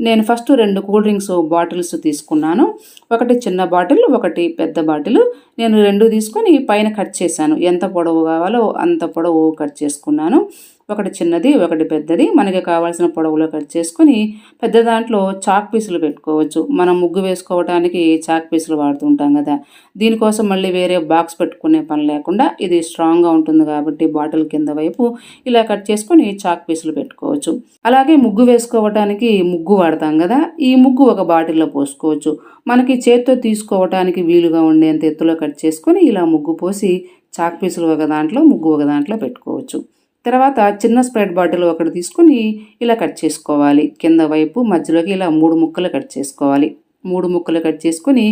నేను ఫస్ట్ రెండు cool drinks bottles తీసుకున్నాను. ఒకటి చిన్న బాటిల్ ఒకటి పెద్ద బాటిల్. నేను రెండు తీసుకొని పైన కట్ చేశాను. ఎంత పొడవు కావాలో అంత పొడవు కట్ చేసుకున్నాను. ఒకటి చిన్నది ఒకటి పెద్దది. మనకి కావాల్సిన పొడవులో కట్ చేసుకొని పెద్ద దాంట్లో చాక్ పీసులు పెట్టుకోవచ్చు. మనం ముగ్గు వేసుకోవడానికి చాక్ పీసులు వాడుతుంటాం కదా. దీనికోసం మళ్ళీ వేరే బాక్స్ పెట్టుకునే పని లేకుండా ఇది స్ట్రాంగ్గా ఉంటుంది కాబట్టి బాటిల్ కింద వైపు ఇలా కట్ చేసుకొని చాక్ పీసులు పెట్టుకోవచ్చు. అలాగే ముగ్గు వేసుకోవటానికి ముగ్గు వాడతాం కదా. ఈ ముగ్గు ఒక బాటిల్లో పోసుకోవచ్చు. మనకి చేత్తో తీసుకోవటానికి వీలుగా ఉండేంత ఎత్తులో కట్ చేసుకొని ఇలా ముగ్గు పోసి చాక్ పీసులు ఒక దాంట్లో ముగ్గు ఒక దాంట్లో పెట్టుకోవచ్చు. తర్వాత చిన్న స్ప్రెడ్ బాటిల్ ఒకటి తీసుకుని ఇలా కట్ చేసుకోవాలి. కింద వైపు మధ్యలోకి ఇలా మూడు ముక్కలు కట్ చేసుకోవాలి. మూడు ముక్కలు కట్ చేసుకొని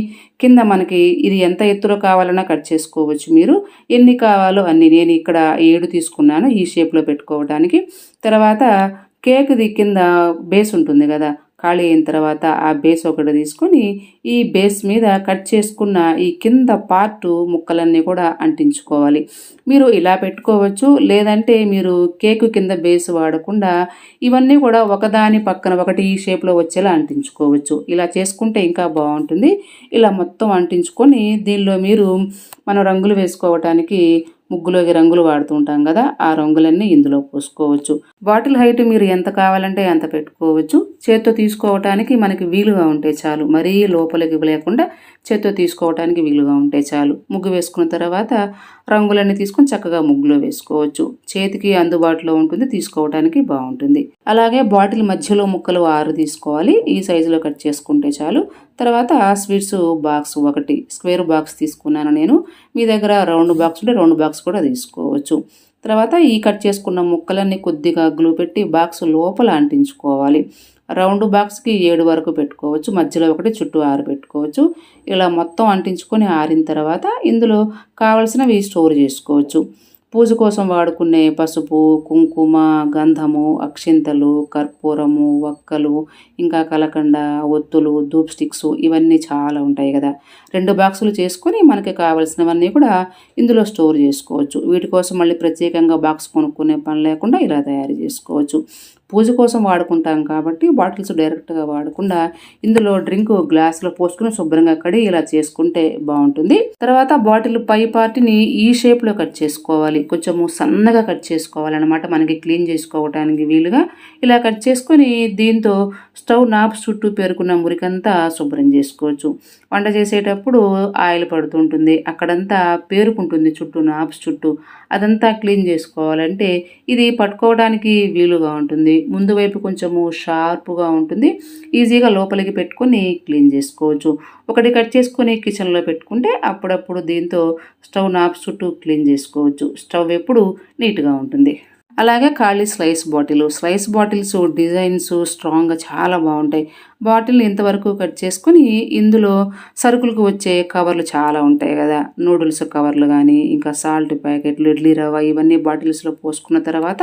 కింద మనకి ఇది ఎంత ఎత్తులో కావాలన్నా కట్ చేసుకోవచ్చు మీరు. ఎన్ని కావాలో అన్ని. నేను ఇక్కడ ఏడు తీసుకున్నాను ఈ షేప్లో పెట్టుకోవడానికి తర్వాత కేక్ది కింద బేస్ ఉంటుంది కదా ఖాళీ అయిన తర్వాత ఆ బేస్ ఒకటి తీసుకొని ఈ బేస్ మీద కట్ చేసుకున్న ఈ కింద పార్ట్ ముక్కలన్నీ కూడా అంటించుకోవాలి. మీరు ఇలా పెట్టుకోవచ్చు లేదంటే మీరు కేకు కింద బేస్ వాడకుండా ఇవన్నీ కూడా ఒకదాని పక్కన ఒకటి ఈ షేప్లో వచ్చేలా అంటించుకోవచ్చు. ఇలా చేసుకుంటే ఇంకా బాగుంటుంది. ఇలా మొత్తం అంటించుకొని దీనిలో మీరు మనం రంగులు వేసుకోవటానికి ముగ్గులోకి రంగులు వాడుతూ ఉంటాం కదా ఆ రంగులన్నీ ఇందులో పోసుకోవచ్చు. బాటిల్ హైట్ మీరు ఎంత కావాలంటే అంత పెట్టుకోవచ్చు. చేత్తో తీసుకోవటానికి మనకి వీలుగా ఉంటే చాలు. మరీ లోపలికి లేకుండా చేత్తో తీసుకోవటానికి వీలుగా ఉంటే చాలు. ముగ్గు వేసుకున్న తర్వాత రంగులన్నీ తీసుకొని చక్కగా ముగ్గులో వేసుకోవచ్చు. చేతికి అందుబాటులో ఉంటుంది తీసుకోవటానికి బాగుంటుంది. అలాగే బాటిల్ మధ్యలో ముక్కలు ఆరు తీసుకోవాలి. ఈ సైజులో కట్ చేసుకుంటే చాలు. తర్వాత స్వీట్స్ బాక్స్ ఒకటి. స్క్వేర్ బాక్స్ తీసుకున్నాను నేను. మీ దగ్గర రౌండ్ బాక్స్ ఉంటే రౌండ్ బాక్స్ కూడా తీసుకోవచ్చు. తర్వాత ఈ కట్ చేసుకున్న ముక్కలన్నీ కొద్దిగా గ్లూ పెట్టి బాక్స్ లోపల అంటించుకోవాలి. రౌండ్ బాక్స్కి ఏడు వరకు పెట్టుకోవచ్చు. మధ్యలో ఒకటి చుట్టూ ఆరు పెట్టుకోవచ్చు. ఇలా మొత్తం అంటించుకొని ఆరిన తర్వాత ఇందులో కావలసినవి స్టోర్ చేసుకోవచ్చు. పూజ కోసం వాడుకునే పసుపు కుంకుమ గంధము అక్షింతలు కర్పూరము వక్కలు ఇంకా కలకండ ఒత్తులు ధూప్ స్టిక్స్ ఇవన్నీ చాలా ఉంటాయి కదా. రెండు బాక్సులు చేసుకొని మనకి కావాల్సినవన్నీ కూడా ఇందులో స్టోర్ చేసుకోవచ్చు. వీటి కోసం మళ్ళీ ప్రత్యేకంగా బాక్స్ కొనుక్కునే పని లేకుండా ఇలా తయారు చేసుకోవచ్చు. పూజ కోసం వాడుకుంటాం కాబట్టి బాటిల్స్ డైరెక్ట్గా వాడకుండా ఇందులో డ్రింక్ గ్లాసులో పోసుకుని శుభ్రంగా కడి ఇలా చేసుకుంటే బాగుంటుంది. తర్వాత బాటిల్ పై పార్టీని ఈ షేప్లో కట్ చేసుకోవాలి. కొంచెము సన్నగా కట్ చేసుకోవాలన్నమాట. మనకి క్లీన్ చేసుకోవడానికి వీలుగా ఇలా కట్ చేసుకొని దీంతో స్టవ్ నాపు చుట్టూ పేరుకున్న మురికంతా శుభ్రం చేసుకోవచ్చు. వంట చేసేటప్పుడు ఆయిల్ పడుతుంటుంది. అక్కడంతా పేరుకుంటుంది చుట్టూ నాపు చుట్టూ. అదంతా క్లీన్ చేసుకోవాలంటే ఇది పట్టుకోవడానికి వీలుగా ఉంటుంది. ముందు వైపు కొంచెము షార్ప్గా ఉంటుంది. ఈజీగా లోపలికి పెట్టుకొని క్లీన్ చేసుకోవచ్చు. ఒకటి కట్ చేసుకొని కిచెన్లో పెట్టుకుంటే అప్పుడప్పుడు దీంతో స్టవ్ నాప్ చుట్టూ క్లీన్ చేసుకోవచ్చు. స్టవ్ ఎప్పుడు నీట్గా ఉంటుంది. అలాగే ఖాళీ slice bottle. Slice bottles designs స్ట్రాంగ్గా చాలా బాగుంటాయి. బాటిల్ ఇంతవరకు కట్ చేసుకొని ఇందులో సరుకులకు వచ్చే కవర్లు చాలా ఉంటాయి కదా. నూడిల్స్ కవర్లు కానీ ఇంకా సాల్ట్ ప్యాకెట్లు ఇడ్లీ రవ్వ ఇవన్నీ బాటిల్స్లో పోసుకున్న తర్వాత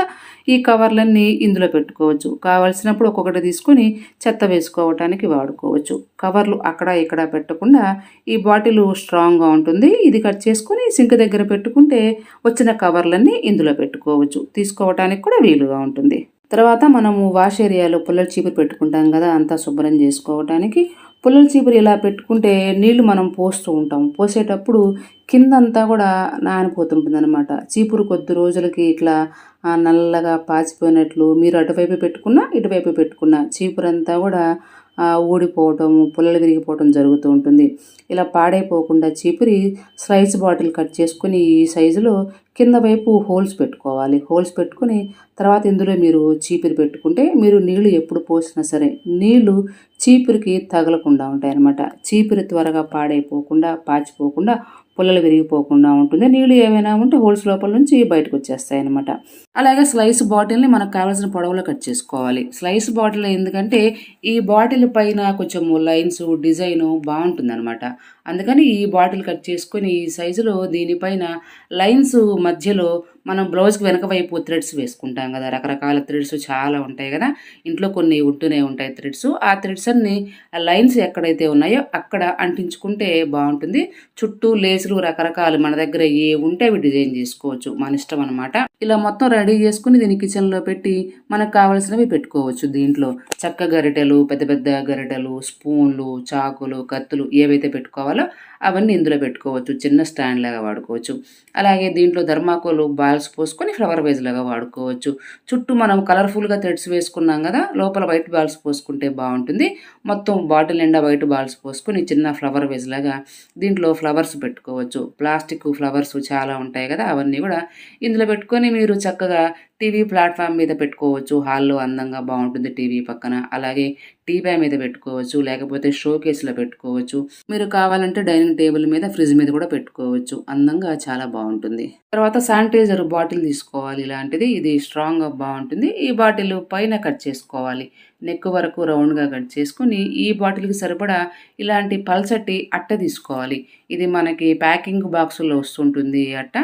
ఈ కవర్లన్నీ ఇందులో పెట్టుకోవచ్చు. కావాల్సినప్పుడు ఒక్కొక్కటి తీసుకొని చెత్త వేసుకోవటానికి వాడుకోవచ్చు. కవర్లు అక్కడ ఇక్కడ పెట్టకుండా ఈ బాటిల్ స్ట్రాంగ్గా ఉంటుంది. ఇది కట్ చేసుకొని సింక్ దగ్గర పెట్టుకుంటే వచ్చిన కవర్లన్నీ ఇందులో పెట్టుకోవచ్చు. తీసుకోవటానికి కూడా వీలుగా ఉంటుంది. తర్వాత మనము వాష్ ఏరియాలో పుల్లల చీపురు పెట్టుకుంటాం కదా అంతా శుభ్రం చేసుకోవటానికి. పుల్లల చీపురు ఇలా పెట్టుకుంటే నీళ్ళు మనం పోస్తూ ఉంటాం. పోసేటప్పుడు కిందంతా కూడా నానిపోతుంటుంది అనమాట చీపురు కొద్ది రోజులకి ఇట్లా నల్లగా పాచిపోయినట్లు మీరు అటువైపు పెట్టుకున్నా ఇటువైపు పెట్టుకున్నా చీపురంతా కూడా ఊడిపోవటం పుల్లలు విరిగిపోవటం జరుగుతూ ఉంటుంది. ఇలా పాడైపోకుండా చీపురి స్లైస్ బాటిల్ కట్ చేసుకుని ఈ సైజులో కింద వైపు హోల్స్ పెట్టుకోవాలి. హోల్స్ పెట్టుకుని తర్వాత ఇందులో మీరు చీపురు పెట్టుకుంటే మీరు నీళ్ళు ఎప్పుడు పోసినా సరే నీళ్ళు చీపురికి తగలకుండా ఉంటాయి అన్నమాట. చీపురు త్వరగా పాడైపోకుండా పాచిపోకుండా పుల్లలు విరిగిపోకుండా ఉంటుంది. నీళ్ళు ఏమైనా ఉంటే హోల్స్ లోపల నుంచి బయటకు వచ్చేస్తాయి అలాగే స్లైస్ బాటిల్ని మనకు కావాల్సిన పొడవులో కట్ చేసుకోవాలి. స్లైస్ బాటిల్ ఎందుకంటే ఈ బాటిల్ పైన కొంచెం లైన్స్ డిజైను బాగుంటుంది అనమాట అందుకని ఈ బాటిల్ కట్ చేసుకొని ఈ సైజులో దీనిపైన లైన్స్ మధ్యలో మనం బ్లౌజ్కి వెనక వైపు థ్రెడ్స్ వేసుకుంటాం కదా. రకరకాల థ్రెడ్స్ చాలా ఉంటాయి కదా. ఇంట్లో కొన్ని ఉంటూనే ఉంటాయి థ్రెడ్స్. ఆ థ్రెడ్స్ అన్ని లైన్స్ ఎక్కడైతే ఉన్నాయో అక్కడ అంటించుకుంటే బాగుంటుంది. చుట్టూ లేసులు రకరకాలు మన దగ్గర ఏ ఉంటే అవి డిజైన్ చేసుకోవచ్చు. మన ఇష్టం అనమాట ఇలా మొత్తం రెడీ చేసుకుని దీన్ని కిచెన్లో పెట్టి మనకు కావాల్సినవి పెట్టుకోవచ్చు దీంట్లో. చక్క గరిటెలు పెద్ద పెద్ద గరిటెలు స్పూన్లు చాకులు కత్తులు ఏవైతే పెట్టుకోవాలో అవన్నీ ఇందులో పెట్టుకోవచ్చు. చిన్న స్టాండ్ లాగా వాడుకోవచ్చు. అలాగే దీంట్లో ధర్మాకోలు బాల్స్ పోసుకొని ఫ్లవర్ వేజ్ లాగా వాడుకోవచ్చు. చుట్టూ మనం కలర్ఫుల్గా థ్రెడ్స్ వేసుకున్నాం కదా లోపల వైట్ బాల్స్ పోసుకుంటే బాగుంటుంది. మొత్తం బాటిల్ నిండా వైట్ బాల్స్ పోసుకొని చిన్న ఫ్లవర్ వేజ్ లాగా దీంట్లో ఫ్లవర్స్ పెట్టుకోవచ్చు. ప్లాస్టిక్ ఫ్లవర్స్ చాలా ఉంటాయి కదా అవన్నీ కూడా ఇందులో పెట్టుకొని మీరు చక్కగా other టీవీ ప్లాట్ఫామ్ మీద పెట్టుకోవచ్చు. హాల్లో అందంగా బాగుంటుంది టీవీ పక్కన. అలాగే టీవీ మీద పెట్టుకోవచ్చు. లేకపోతే షో కేసులో పెట్టుకోవచ్చు. మీరు కావాలంటే డైనింగ్ టేబుల్ మీద ఫ్రిడ్జ్ మీద కూడా పెట్టుకోవచ్చు. అందంగా చాలా బాగుంటుంది. తర్వాత శానిటైజర్ బాటిల్ తీసుకోవాలి ఇలాంటిది. ఇది స్ట్రాంగ్గా బాగుంటుంది. ఈ బాటిల్ పైన కట్ చేసుకోవాలి. నెక్ వరకు రౌండ్గా కట్ చేసుకుని ఈ బాటిల్కి సరిపడా ఇలాంటి పల్సటి అట్ట తీసుకోవాలి. ఇది మనకి ప్యాకింగ్ బాక్సుల్లో వస్తుంటుంది ఈ అట్ట.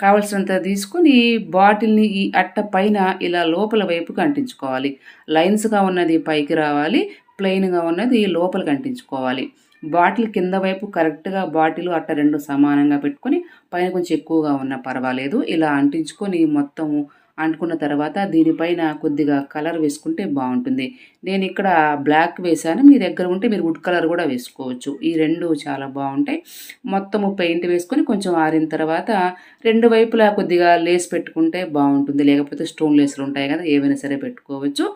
కావలసినంత తీసుకుని బాటిల్ని ఈ అట్ట పైన ఇలా లోపల వైపు అంటించుకోవాలి లైన్స్గా ఉన్నది పైకి రావాలి. ప్లెయిన్గా ఉన్నది లోపలికి అంటించుకోవాలి బాటిల్ కింద వైపు కరెక్ట్గా బాటిల్ అట్ట రెండు సమానంగా పెట్టుకొని పైన కొంచెం ఎక్కువగా ఉన్నా పర్వాలేదు. ఇలా అంటించుకొని మొత్తము అంటుకున్న తర్వాత దీనిపైన కొద్దిగా కలర్ వేసుకుంటే బాగుంటుంది. నేను ఇక్కడ బ్లాక్ వేశాను. మీ దగ్గర ఉంటే మీరు వుడ్ కలర్ కూడా వేసుకోవచ్చు. ఈ రెండు చాలా బాగుంటాయి. మొత్తము పెయింట్ వేసుకొని కొంచెం ఆరిన తర్వాత రెండు వైపులా కొద్దిగా లేస్ పెట్టుకుంటే బాగుంటుంది. లేకపోతే స్టోన్ లేసులు ఉంటాయి కదా ఏవైనా సరే పెట్టుకోవచ్చు.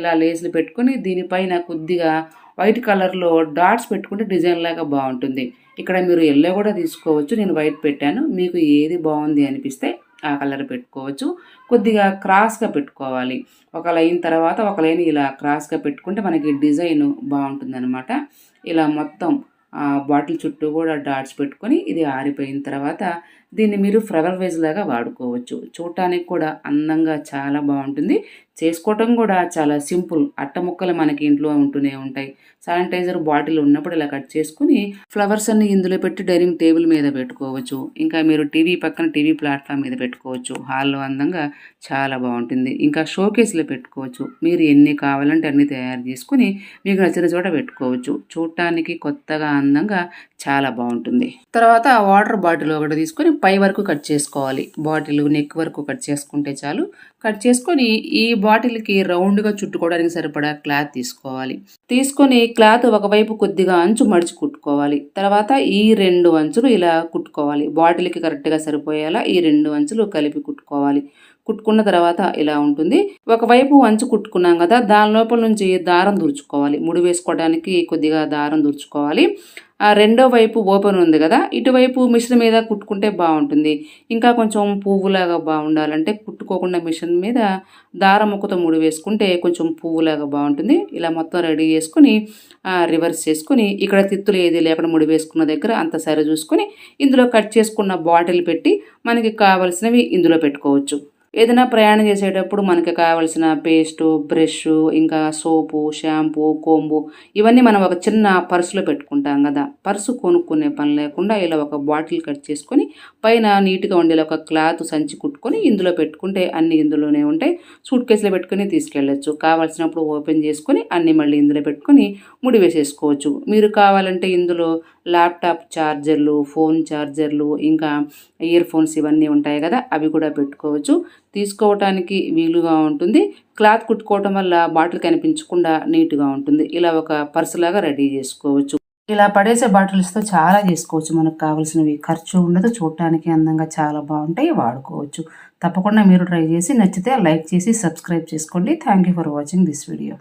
ఇలా లేసులు పెట్టుకొని దీనిపైన కొద్దిగా వైట్ కలర్లో డాట్స్ పెట్టుకుంటే డిజైన్ లాగా బాగుంటుంది. ఇక్కడ మీరు ఎల్లో కూడా తీసుకోవచ్చు. నేను వైట్ పెట్టాను. మీకు ఏది బాగుంది అనిపిస్తే ఆ కలర్ పెట్టుకోవచ్చు. కొద్దిగా క్రాస్గా పెట్టుకోవాలి. ఒక లైన్ తర్వాత ఒక లైన్ ఇలా క్రాస్గా పెట్టుకుంటే మనకి డిజైన్ బాగుంటుంది ఇలా మొత్తం బాటిల్ చుట్టూ కూడా డాట్స్ పెట్టుకొని ఇది ఆరిపోయిన తర్వాత దీన్ని మీరు ఫ్లవర్ వేజ్ లాగా వాడుకోవచ్చు. చూడటానికి కూడా అందంగా చాలా బాగుంటుంది. చేసుకోవటం కూడా చాలా సింపుల్. అట్ట ముక్కలు మనకి ఇంట్లో ఉంటూనే ఉంటాయి. శానిటైజర్ బాటిల్ ఉన్నప్పుడు ఇలా కట్ చేసుకుని ఫ్లవర్స్ అన్ని ఇందులో పెట్టి డైనింగ్ టేబుల్ మీద పెట్టుకోవచ్చు. ఇంకా మీరు టీవీ పక్కన టీవీ ప్లాట్ఫామ్ మీద పెట్టుకోవచ్చు. హాల్లో అందంగా చాలా బాగుంటుంది. ఇంకా షోకేస్లో పెట్టుకోవచ్చు. మీరు ఎన్ని కావాలంటే అన్ని తయారు చేసుకుని మీకు నచ్చిన చోట పెట్టుకోవచ్చు. చూడటానికి కొత్తగా అందంగా చాలా బాగుంటుంది. తర్వాత వాటర్ బాటిల్ ఒకటి తీసుకొని పై వరకు కట్ చేసుకోవాలి. బాటిల్ నెక్ వరకు కట్ చేసుకుంటే చాలు. కట్ చేసుకొని ఈ బాటిల్కి రౌండ్గా చుట్టుకోవడానికి సరిపడా క్లాత్ తీసుకోవాలి. తీసుకొని క్లాత్ ఒకవైపు కొద్దిగా అంచు మడిచి కుట్టుకోవాలి. తర్వాత ఈ రెండు అంచులు ఇలా కుట్టుకోవాలి. బాటిల్కి కరెక్ట్గా సరిపోయేలా ఈ రెండు అంచులు కలిపి కుట్టుకోవాలి. కుట్టుకున్న తర్వాత ఇలా ఉంటుంది. ఒకవైపు అంచు కుట్టుకున్నాం కదా దాని లోపల నుంచి దారం దూర్చుకోవాలి ముడి వేసుకోవడానికి కొద్దిగా దారం దూర్చుకోవాలి ఆ రెండో వైపు ఓపెన్ ఉంది కదా ఇటువైపు మిషన్ మీద కుట్టుకుంటే బాగుంటుంది. ఇంకా కొంచెం పువ్వులాగా బాగుండాలంటే కుట్టుకోకుండా మిషన్ మీద దారం ముక్కతో ముడి వేసుకుంటే కొంచెం పువ్వులాగా బాగుంటుంది. ఇలా మొత్తం రెడీ చేసుకుని రివర్స్ చేసుకుని ఇక్కడ తిత్తులు ఏది లేకుండా ముడి వేసుకున్న దగ్గర అంత సరి చూసుకొని ఇందులో కట్ చేసుకున్న బాటిల్ పెట్టి మనకి కావలసినవి ఇందులో పెట్టుకోవచ్చు. ఏదైనా ప్రయాణం చేసేటప్పుడు మనకి కావాల్సిన పేస్టు బ్రష్ ఇంకా సోపు షాంపూ కోంబు ఇవన్నీ మనం ఒక చిన్న పర్సులో పెట్టుకుంటాం కదా. పర్సు కొనుక్కునే పని లేకుండా ఇలా ఒక బాటిల్ కట్ చేసుకొని పైన నీట్గా ఉండేలా ఒక క్లాత్ సంచి కుట్టుకొని ఇందులో పెట్టుకుంటే అన్ని ఇందులోనే ఉంటాయి. సూట్ కేసులో పెట్టుకొని తీసుకెళ్ళచ్చు. కావాల్సినప్పుడు ఓపెన్ చేసుకొని అన్ని మళ్ళీ ఇందులో పెట్టుకొని ముడి వేసేసుకోవచ్చు మీరు కావాలంటే ఇందులో ల్యాప్టాప్ ఛార్జర్లు ఫోన్ ఛార్జర్లు ఇంకా ఇయర్ ఫోన్స్ ఇవన్నీ ఉంటాయి కదా అవి కూడా పెట్టుకోవచ్చు. తీసుకోవటానికి వీలుగా ఉంటుంది. క్లాత్ కుట్టుకోవటం వల్ల బాటిల్ కనిపించకుండా నీట్గా ఉంటుంది. ఇలా ఒక పర్సు లాగా రెడీ చేసుకోవచ్చు. ఇలా పడేసే బాటిల్స్తో చాలా చేసుకోవచ్చు. మనకు కావాల్సినవి ఖర్చు ఉండదు. చూడటానికి అందంగా చాలా బాగుంటాయి. వాడుకోవచ్చు. తప్పకుండా మీరు ట్రై చేసి నచ్చితే లైక్ చేసి సబ్స్క్రైబ్ చేసుకోండి. Thank you for watching this video